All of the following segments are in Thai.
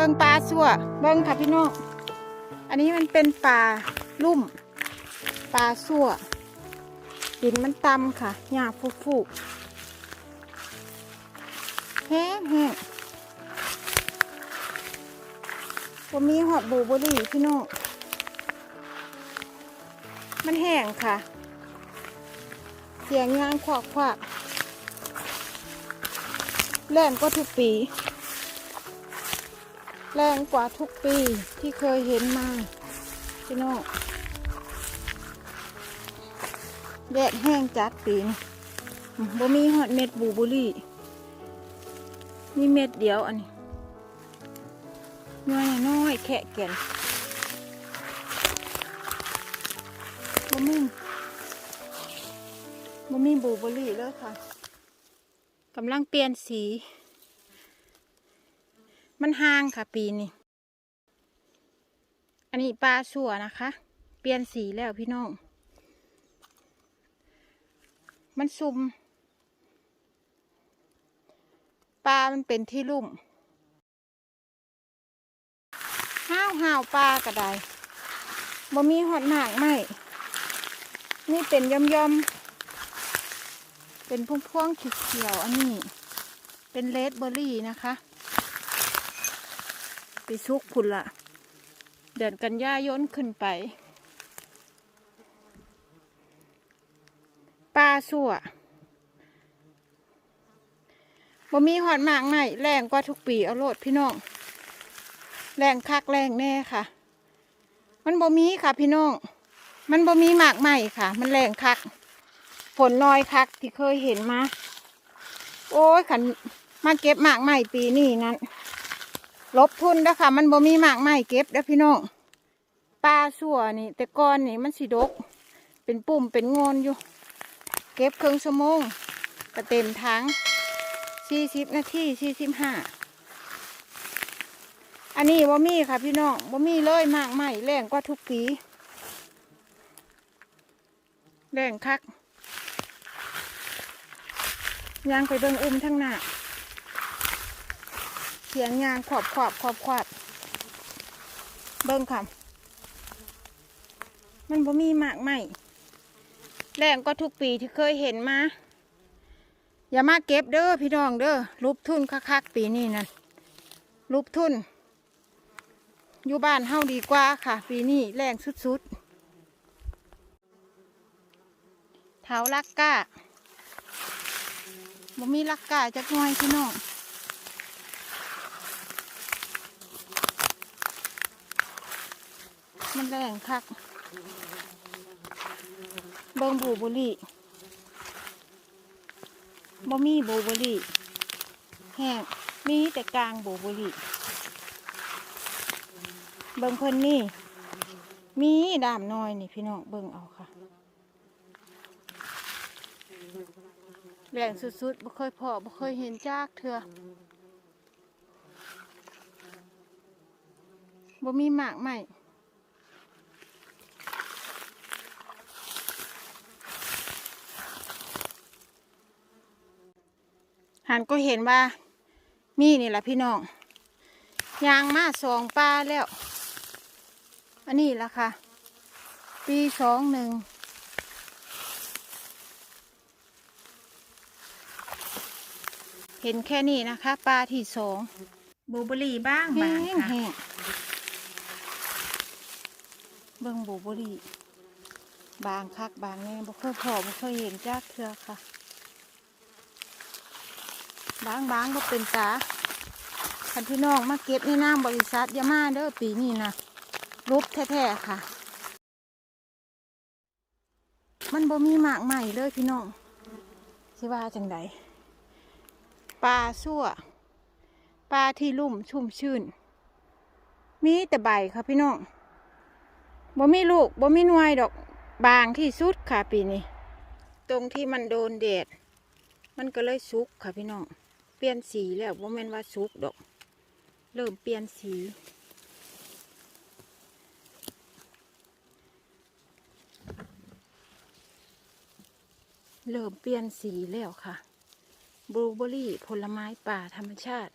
บิ่งปลาสั่วเบิ่งค่ะพี่น้องอันนี้มันเป็นปลาลุ่มปลาสั่วหินมันต่ำค่ะหญ้าฟูฟูแห้งแห้งบ่มีหอดบูเบอรี่พี่น้องมันแห้งค่ะ เสียงยางขวากขวากแรงก็ทุกปี แรงกว่าทุกปีที่เคยเห็นมาพี่น้องแดดแห้งจัดปีนบ่มีหอดเม็ดบูเบุรี่มีเม็ดเดียวอันนี้น้อยน้อยแค่แก่นบ่มีบ่มีบูเบอรี่เลยค่ะกำลังเปลี่ยนสี มันห่างค่ะปีนี้ อันนี้ปลาสัวนะคะ เปลี่ยนสีแล้วพี่น้อง มันซุ่มปลา มันเป็นที่ลุ่ม ห้าวห้าวปลากระไดบ่มีหอดหมากไหมนี่เป็นย่อมย่อม เป็นพวงพวงๆเขียว อันนี้ เป็นเลดเบอร์รี่นะคะ ไปซุกพุ่นละเดือนกันยายนขึ้นไปปลาสั่วบ่มีหอดหมากไหนแรงกว่าทุกปีเอาโลดพี่น้องแรงคักแรงแน่ค่ะ มันบ่มีค่ะพี่น้อง มันบ่มีหมากใหม่ค่ะ มันแรงคัก ฝนน้อยคักที่เคยเห็นมา โอ้ยขันมาเก็บหมากใหม่ปีนี้นั้น ลบทุนแล้วค่ะมันบ่มีหมากไม้เก็บแล้วพี่น้องปลาสั่วนี่ แต่ก่อนนี่มันสีดก เป็นปุ่มเป็นงอนอยู่ เก็บเครื่องชั่วโมงก็เต็มทั้งสี่สิบนาทีสี่สิบห้าอันนี้บ่มีค่ะพี่น้องบ่มีเลยหมากไม้แรงกว่าทุกปีแรงคักยางไปเบิ่งอุ้มทั้งหน้า เสียงยางขอบขอบขอบขอบเบิ้งค่ะ มันบ่มีหมากใหม่แรงก็ทุกปีที่เคยเห็นมา อย่ามาเก็บเด้อพี่น้องเด้อรูปทุนคักๆปีนี้นั่นรูปทุน อยู่บ้านเฮาดีกว่าค่ะ ปีนี้แรงสุดๆเท้าลักก้าบ่มีลักก้าจักน่อยพี่น้อง มันแรงคัก เบิ่งบูบุรีบ่มีบูบุรีแห้งมีแต่กลางบูบุรีเบิ่งเพิ่นนี่ มีดามน้อยนี่พี่น้องเบิ่งเอาค่ะแรงสุดๆบ่เคยพอบ่เคยเห็นจากเถื่อบ่มีหมากใหม่ หันก็เห็นว่ามีนี่แหละพี่น้องยางมาสองปลาแล้ว อันนี้ละค่ะ ปีสองหนึ่งเห็นแค่นี้นะคะปลาที่สองบลูเบอร์รี่บ้างแห้บางงค่ะแห้งเบิ่งบูบุรีบางคักบางแน่บ่เคยพอบ่เคยเห็นจากเทือค่ะ บางบางก็เป็นตาคันพี่น้องมาเก็บในน้ำบริษัทยามาเด้อปีนี้นะรูปแท้ๆค่ะ มันบ่มีหมากใหม่เลยพี่น้องสิว่าจังใดปลาสั่วปลาที่ลุ่มชุ่มชื่น มีแต่ใบค่ะพี่น้องบ่มีลูกบ่มีหนวยดอกบางที่สุดค่ะปีนี้ ตรงที่มันโดนแดด มันก็เลยสุกค่ะพี่น้อง เปลี่ยนสีแล้วว่าแม่นว่าสุกดอก เริ่มเปลี่ยนสี เริ่มเปลี่ยนสีแล้วค่ะ บลูเบอร์รี่ผลไม้ป่าธรรมชาติ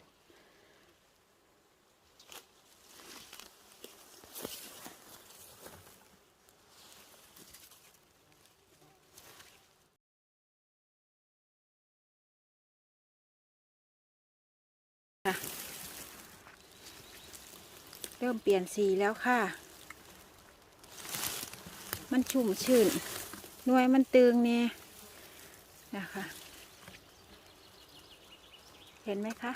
ค่ะเริ่มเปลี่ยนสีแล้วค่ะ มันชุ่มชื่นหน่วยมันตึงเนี่ยนะคะ เห็นไหมคะ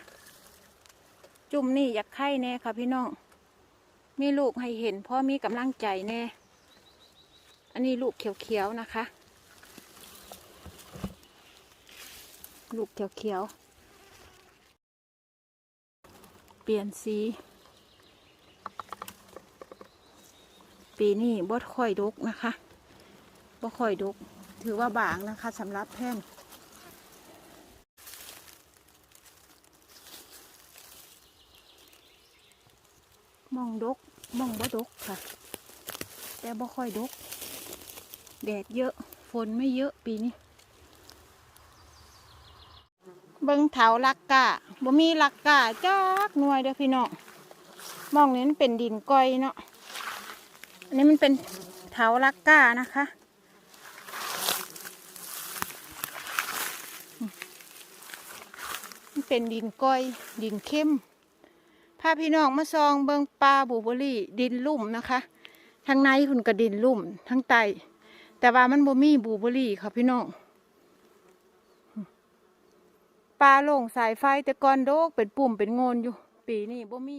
จุ่มนี่อยากไข่แน่ค่ะพี่น้อง มีลูกให้เห็นพ่อมีกำลังใจแน่ อันนี้ลูกเขียวๆนะคะ ลูกเขียวๆ เปลี่ยนสี ปีนี้บดค่อยดกนะคะบ่ค่อยดก ถือว่าบางนะคะสำหรับแพงมองดกมองบ่ดกค่ะ แต่บ่ค่อยดก แดดเยอะ ฝนไม่เยอะปีนี้ เบิ่งเถาลักกะบ่มีลักกะจักหน่วยเด้อพี่น้องมองนี้มันเป็นดินก้อยเนาะอันนี้มันเป็นเถาลักกานะคะ มันเป็นดินก้อยดินเข้มพาพี่น้องมาซองเบิงปลาบูเบอรี่ ดินลุ่มนะคะทางในคุณก็ดินลุ่มทั้งใต้แต่ว่ามันบ่มีบูเบอรี่ค่ะพี่น้อง ปลาลงสายไฟแต่ก่อนโดกเป็นปุ่มเป็นโงนอยู่ ปีนี้บ่มี